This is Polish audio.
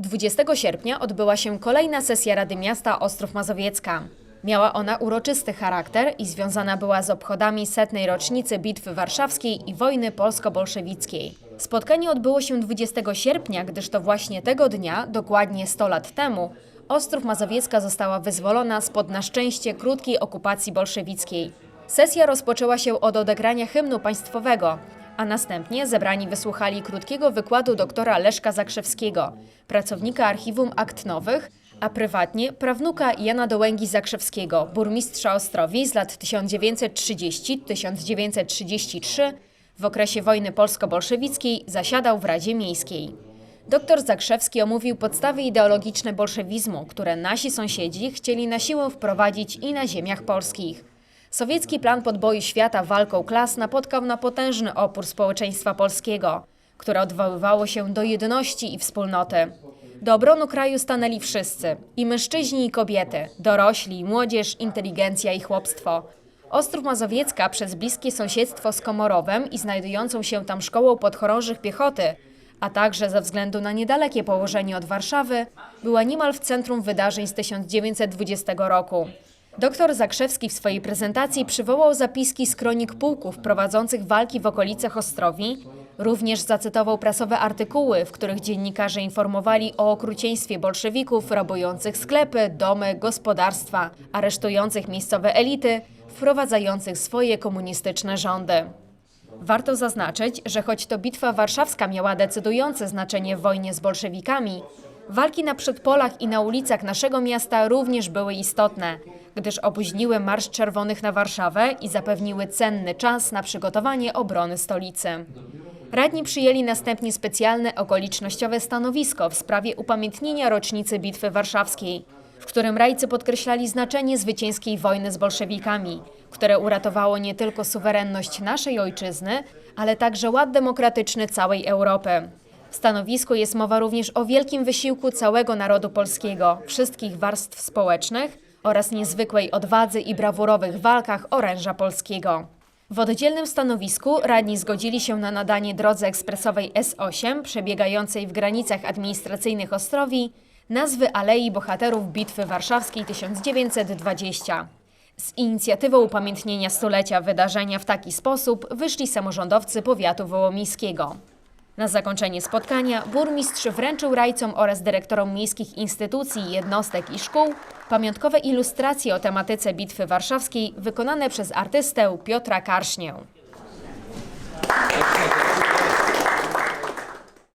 20 sierpnia odbyła się kolejna sesja Rady Miasta Ostrów Mazowiecka. Miała ona uroczysty charakter i związana była z obchodami setnej rocznicy Bitwy Warszawskiej i wojny polsko-bolszewickiej. Spotkanie odbyło się 20 sierpnia, gdyż to właśnie tego dnia, dokładnie 100 lat temu, Ostrów Mazowiecka została wyzwolona spod na szczęście krótkiej okupacji bolszewickiej. Sesja rozpoczęła się od odegrania hymnu państwowego, a następnie zebrani wysłuchali krótkiego wykładu doktora Leszka Zakrzewskiego, pracownika archiwum akt nowych, a prywatnie prawnuka Jana Dołęgi-Zakrzewskiego, burmistrza Ostrowi z lat 1930-1933, w okresie wojny polsko-bolszewickiej zasiadał w Radzie Miejskiej. Doktor Zakrzewski omówił podstawy ideologiczne bolszewizmu, które nasi sąsiedzi chcieli na siłę wprowadzić i na ziemiach polskich. Sowiecki plan podboju świata walką klas napotkał na potężny opór społeczeństwa polskiego, które odwoływało się do jedności i wspólnoty. Do obronu kraju stanęli wszyscy i mężczyźni i kobiety, dorośli, młodzież, inteligencja i chłopstwo. Ostrów Mazowiecka przez bliskie sąsiedztwo z Komorowem i znajdującą się tam szkołą podchorążych piechoty, a także ze względu na niedalekie położenie od Warszawy, była niemal w centrum wydarzeń z 1920 roku. Doktor Zakrzewski w swojej prezentacji przywołał zapiski z kronik pułków prowadzących walki w okolicach Ostrowi, również zacytował prasowe artykuły, w których dziennikarze informowali o okrucieństwie bolszewików rabujących sklepy, domy, gospodarstwa, aresztujących miejscowe elity, wprowadzających swoje komunistyczne rządy. Warto zaznaczyć, że choć to Bitwa Warszawska miała decydujące znaczenie w wojnie z bolszewikami, walki na przedpolach i na ulicach naszego miasta również były istotne, gdyż opóźniły Marsz Czerwonych na Warszawę i zapewniły cenny czas na przygotowanie obrony stolicy. Radni przyjęli następnie specjalne okolicznościowe stanowisko w sprawie upamiętnienia rocznicy Bitwy Warszawskiej, w którym rajcy podkreślali znaczenie zwycięskiej wojny z bolszewikami, które uratowało nie tylko suwerenność naszej ojczyzny, ale także ład demokratyczny całej Europy. W stanowisku jest mowa również o wielkim wysiłku całego narodu polskiego, wszystkich warstw społecznych oraz niezwykłej odwadze i brawurowych walkach oręża polskiego. W oddzielnym stanowisku radni zgodzili się na nadanie drodze ekspresowej S8 przebiegającej w granicach administracyjnych Ostrowi nazwy Alei Bohaterów Bitwy Warszawskiej 1920. Z inicjatywą upamiętnienia stulecia wydarzenia w taki sposób wyszli samorządowcy powiatu wołomiskiego. Na zakończenie spotkania burmistrz wręczył rajcom oraz dyrektorom miejskich instytucji, jednostek i szkół pamiątkowe ilustracje o tematyce Bitwy Warszawskiej wykonane przez artystę Piotra Karsznię.